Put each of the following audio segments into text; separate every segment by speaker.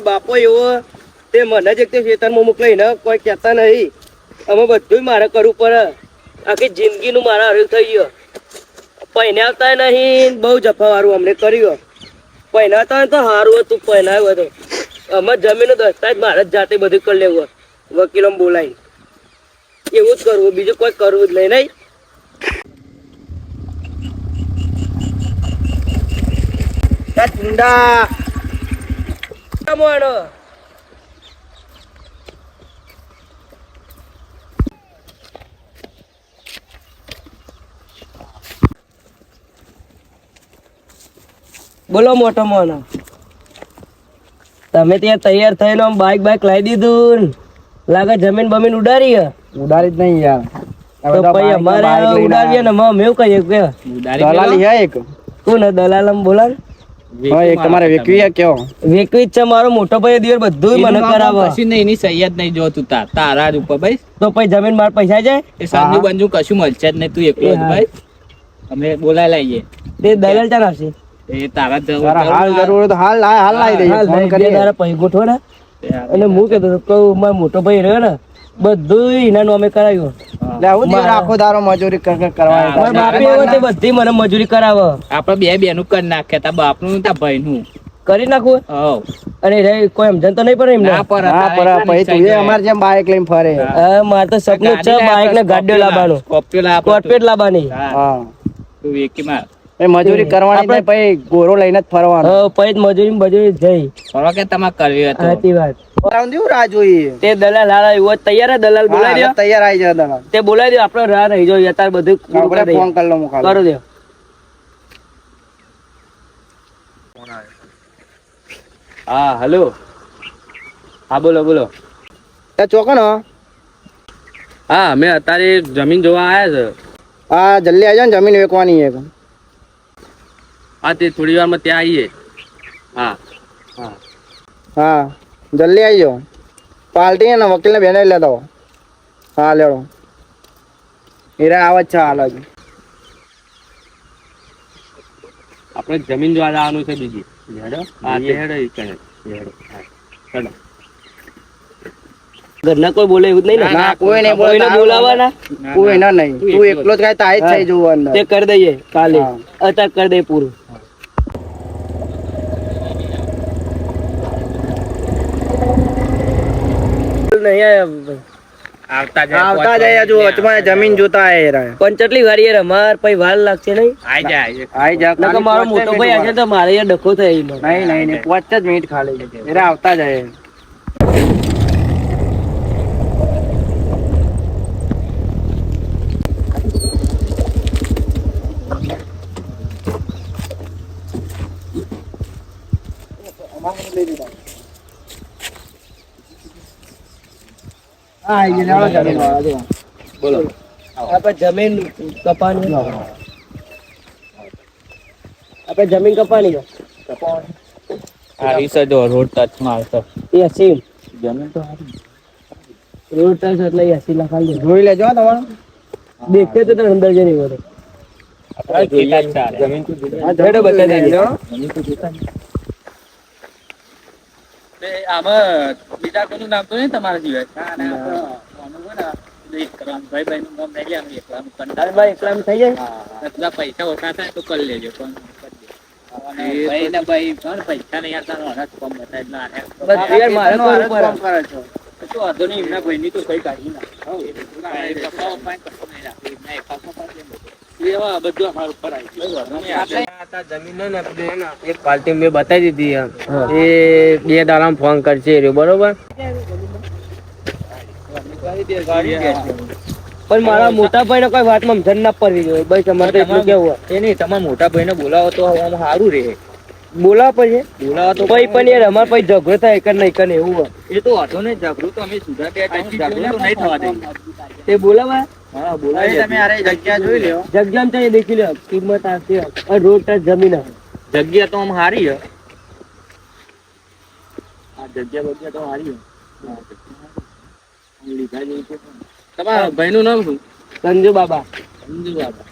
Speaker 1: બાપો એવો, તે મને જ તે ખેતરમાં મોકલાઈને કોઈ કહેતા નહીં. અમે બધું મારે કરવું પડે. આખી જિંદગીનું મારા હરેલ થઈ ગયો. પહેનાવતા નહીં, બહુ જફાવાળું અમને કર્યું. પહેનાવતા તો સારું હતું પહેનાવ્યું હતું અમે જમીન દસ્તાવેજ મારે જાતે બધું કરી લેવું વકીલો બોલાવી એવું જ કરવું, બીજું કોઈ કરવું જ નહીં નહીં.
Speaker 2: ચુંડા
Speaker 1: બોલો મોટો મોનો. તમે ત્યાં તૈયાર થઈને આમ બાઈક બાઈક લાવી દીધું. લાગે જમીન બમીન ઉડારી
Speaker 2: ઉડારી જ નહીં યાર.
Speaker 1: તો પછી અમારે ઉડાડીએ ને અમે એવું કહીએ કે
Speaker 2: દલાલી હે એક.
Speaker 1: કોણ દલાલ બોલા
Speaker 2: તમારે વેકવી કેવો?
Speaker 1: વેકવી છે મારો મોટો ભાઈ દિવસ બધું મને કરાવે.
Speaker 3: કશું નહીં એની સહી નહીં જોતું તાર તારા જ ઉપર ભાઈ.
Speaker 1: તો પછી જમીન માર પૈસા જાય?
Speaker 3: એ સંજુ બંજુ કશું મળશે જ નહીં તું એકલો જ ભાઈ. અમે બોલાય લઈએ.
Speaker 1: તે દલાલ ચાલ આવશે.
Speaker 3: એ તારા
Speaker 2: હાલ જરૂર તો હાલ હાલ લાવી દઈએ ફોન
Speaker 1: ગોઠવો ને. અને હું કહેતો હતો કહું મારો મોટો ભાઈ રહ્યો ને બધું એના નામે
Speaker 2: કરાયું. આખો દારો મજૂરી
Speaker 1: બાપે બધી મને મજૂરી કરાવે.
Speaker 3: આપડે બે બેનું કરી નાખે તાર બાપનું ને તાર ભાઈનું.
Speaker 1: કરી નાખું? અને રે કોઈ સમજણ તો નહીં પડે એમને?
Speaker 3: પર
Speaker 2: હા પર તું એ અમાર જેમ બાઈક લઈને ફરે.
Speaker 1: હા, મારે તો સપનું છે બાઈક ને ગાડીઓ લાવવાનું.
Speaker 3: સ્કોર્પિયો
Speaker 1: લાવવાની.
Speaker 3: હા. તું
Speaker 2: મજૂરી કરવાની નહીં પછી ગોરો લઈને જ ફરવાનો.
Speaker 1: પછી જ મજૂરી મજૂરી જઈ
Speaker 3: ફરવા કે તમારે કરવી હતી
Speaker 1: સાચી વાત.
Speaker 2: રાઉન્ડ રાહ જોઈએ?
Speaker 1: તે દલાલ હારા એવો તૈયાર દલાલ બોલાવી દો.
Speaker 2: તૈયાર આવી જાય દલાલ.
Speaker 1: તે બોલાવી દો આપણે રાહ રહી જોઈએ અત્યારે બધું
Speaker 2: આપણે ફોન કરી લઉં હું
Speaker 1: કરો દો.
Speaker 3: હા હેલો. હા બોલો બોલો.
Speaker 2: એ ચોકણ હા.
Speaker 3: મેં અત્યારે જમીન જોવા આવ્યા છે.
Speaker 2: હા જલ્દી આવી ને જમીન વેચવાની એક.
Speaker 3: હા તે થોડી વારમાં ત્યાં આવીએ. હા. હા
Speaker 2: હા જલ્દી આવી જાઓ પાર્ટી ને વકીલને બેને લેતા હો હા લેડો. હીરા આવે છે હાલ હજુ.
Speaker 3: આપણે જમીન જોવા જવાનું છે બીજી. હેડો. હા તે હેડો ઈ કહે. હેડો. હા.
Speaker 1: ઘરના કોઈ બોલે એવું જ નહીં ને?
Speaker 2: ના કોઈ નહીં
Speaker 1: કોઈને
Speaker 2: બોલતા. કોઈ ના. નહીં
Speaker 3: તું એકલો
Speaker 2: જ તાઈ જ થઈ જવું અંદર
Speaker 1: તે કરી દઈએ કાલે. અત્યારે કરી દઈએ પૂરું. નહીં.
Speaker 3: આવતા જાય
Speaker 2: આવતા જાય વચમાં જમીન જોતા આયા હીરા.
Speaker 1: પણ કેટલી વાર યાર અમાર પછી વાર લાગશે નહીં.
Speaker 3: આઈ જાય
Speaker 2: આઈ જા
Speaker 1: નકર મારો મોટો ભાઈ આવશે તો મારે યાર ડખો થાય
Speaker 2: નહીં નહીં નહીં પાંચ જ મિનિટ ખાલી. એટલે આવતા જાય. હા આઈ ગયા જમીન વાળા જો
Speaker 3: બોલો.
Speaker 1: આપણે જમીન કપાની આપણે જમીન કપાની છે.
Speaker 3: આવી સજો રોડ ટચમાં
Speaker 1: એ એસી.
Speaker 3: જમીન તો
Speaker 1: રોડ ટચ એટલે એસી લાખ
Speaker 2: જોઈ લેજો તમારું.
Speaker 1: દેખતે તો તને અંદર જ બધે.
Speaker 3: જમીન તો નહીં. તે આમાં બીજા કોઈનું નામ તો નહીં તમારા ના ના ને નું પેલા પૈસા ઓછા થાય તો કરી લેજો પણ પૈસા નહીં આવતા તો વાંધો નહીં એમના ભાઈની તો કઈ કાઢી નાખ એવા બધું અમારા
Speaker 1: જમીન ને એક પાર્ટી મેં બતાવી દીધી એ બે ફોન કરશે રહ્યો, બરોબર? પણ મારા મોટા ભાઈ ને કોઈ વાતમાં ધન ના પડવી જોઈએ ભાઈ તમારે તો એટલું કેવું હોય.
Speaker 3: એ નહીં તમારા મોટા ભાઈને બોલાવો તો આમ સારું રહે.
Speaker 1: બોલાવો પછી.
Speaker 3: બોલાવો તો
Speaker 1: પછી પણ યાર અમારે પછી ઝઘડો થાય એક નહીં કે એવું હોય.
Speaker 3: એ તો વાંધો નહીં ઝઘડો તો અમે સુધા બે ટાઈમ નહીં થવા દે.
Speaker 1: તે બોલાવા.
Speaker 2: જગ્યા
Speaker 1: ચાહે દેખી લો કિંમત આવશે અને રોડ ટચ જમીન હે.
Speaker 3: જગ્યા તો આમ સારી છે આ જગ્યા બગ્યા તો સારી છે લીધા જેવી છે. તમારા ભાઈનું નામ શું?
Speaker 1: સંજુ બાબા.
Speaker 3: સંજુ બાબા.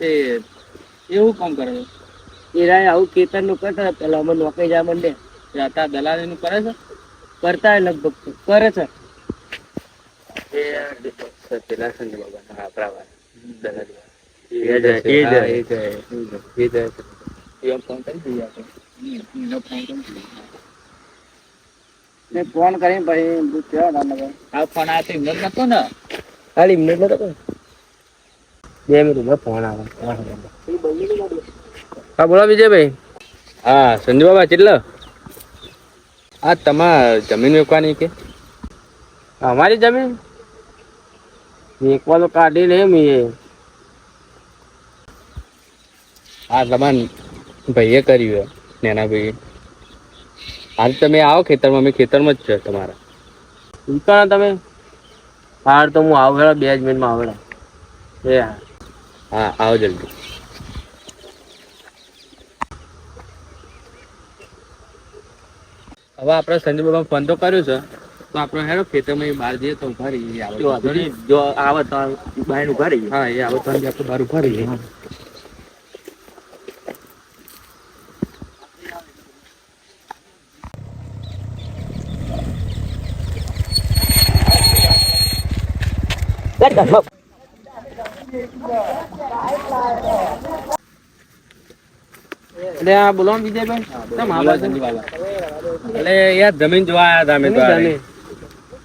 Speaker 3: તે એવું કામ કરે છે?
Speaker 1: એરાય આવું ખેતરનું કરતા પેલા અમે નોકરી જા મંડે
Speaker 4: જતા દલાલી નું કરે છે?
Speaker 1: કરતા લગભગ કરે છે.
Speaker 4: પેલા સંત બાબાના આપણા. ફોન
Speaker 2: કરીને પછી કયો રામનગર
Speaker 4: આ ફોન આ તો હિંમત નતો ને?
Speaker 1: ખાલી નતો બે મિનિટ ફોન આવે. હા બોલો વિજયભાઈ.
Speaker 4: હા સંજુ બાબા કેટલો? આ તમારે જમીન વેચવાની કે?
Speaker 1: અમારી જમીન? વેકવા તો કાઢી લે મી
Speaker 4: હા તમારા ભાઈએ કર્યું નેના ભાઈ હાલ તમે આવો ખેતરમાં અમે ખેતરમાં જ છે તમારા.
Speaker 1: ઈકણ તમે. હાર તો હું આવેલા બે જ મિનિટમાં આવેલા એ હા.
Speaker 4: હા આવો જલ્દી. હવે આપણે સંજય બાબા ફોન તો કર્યો છે. તો આપણે હેરો ખેતરમાં બહાર જઈએ તો ઊભા રહીએ
Speaker 1: જો આવે તો બહાર ઊભા રહીએ.
Speaker 4: હા એ આવે તો આપણે બહાર ઊભા રહીએ.
Speaker 1: એટલે આ બોલો વિજયભાઈ કેમ આવો
Speaker 4: એટલે યાર જમીન જોવા આવ્યા હતા અમે તો?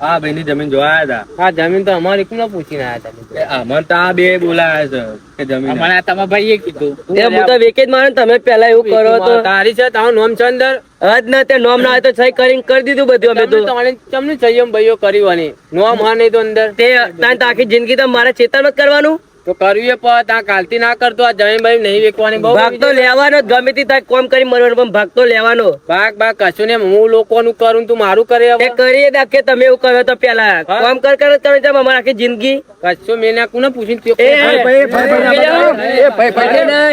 Speaker 4: હા ભાઈ ની જમીન જોવા આવ્યા હતા
Speaker 1: હા જમીન તો અમારે કોને પૂછીને આવ્યા હતા
Speaker 4: એ અમને તો આ બે બોલાયા છે કે જમીન
Speaker 5: મને તમારા ભાઈએ કીધું.
Speaker 1: તે હું તો વેકે જ મારે તમે પેલા એવું કરો તો.
Speaker 5: તારી છે તારું નામ છે અંદર?
Speaker 1: હજ ને તે નોમ ના હોય તો સહી કરીને કરી દીધું બધું અમે તો.
Speaker 5: તમને તમને સંયમ ભાઈઓ કરી નામ હા નહીં તો અંદર?
Speaker 1: તે તાન આખી જિંદગી તો મારા ચેતન જ કરવાનું.
Speaker 5: તો કરવી પણ ત્યાં કાલથી ના કરતો આ જમીન બમીન નહીં વેચવાની બહુ
Speaker 1: ભાગ તો લેવાનો જ ગમે તે તાર કોમ કરી મરવાનો પણ ભાગ તો લેવાનો
Speaker 5: ભાગ ભાગ કશું ને હું લોકોનું કરું તું મારું કરે
Speaker 1: તે કરીએ દાખે તમે એવું કહ્યો તો પેલા કોમ કર કર તમે તમે અમારા આખી જિંદગી
Speaker 5: કશું મેં ના કોને પૂછીને તે
Speaker 1: એ? ભાઈ, ભાઈ, ભાઈ, ભાઈ,
Speaker 2: ભાઈ ભાઈ ના.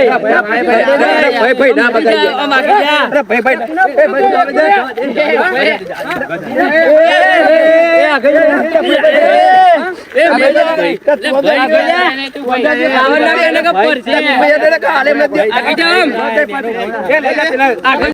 Speaker 2: અરે ભાઈ ભાઈ ભાઈ
Speaker 1: આગળ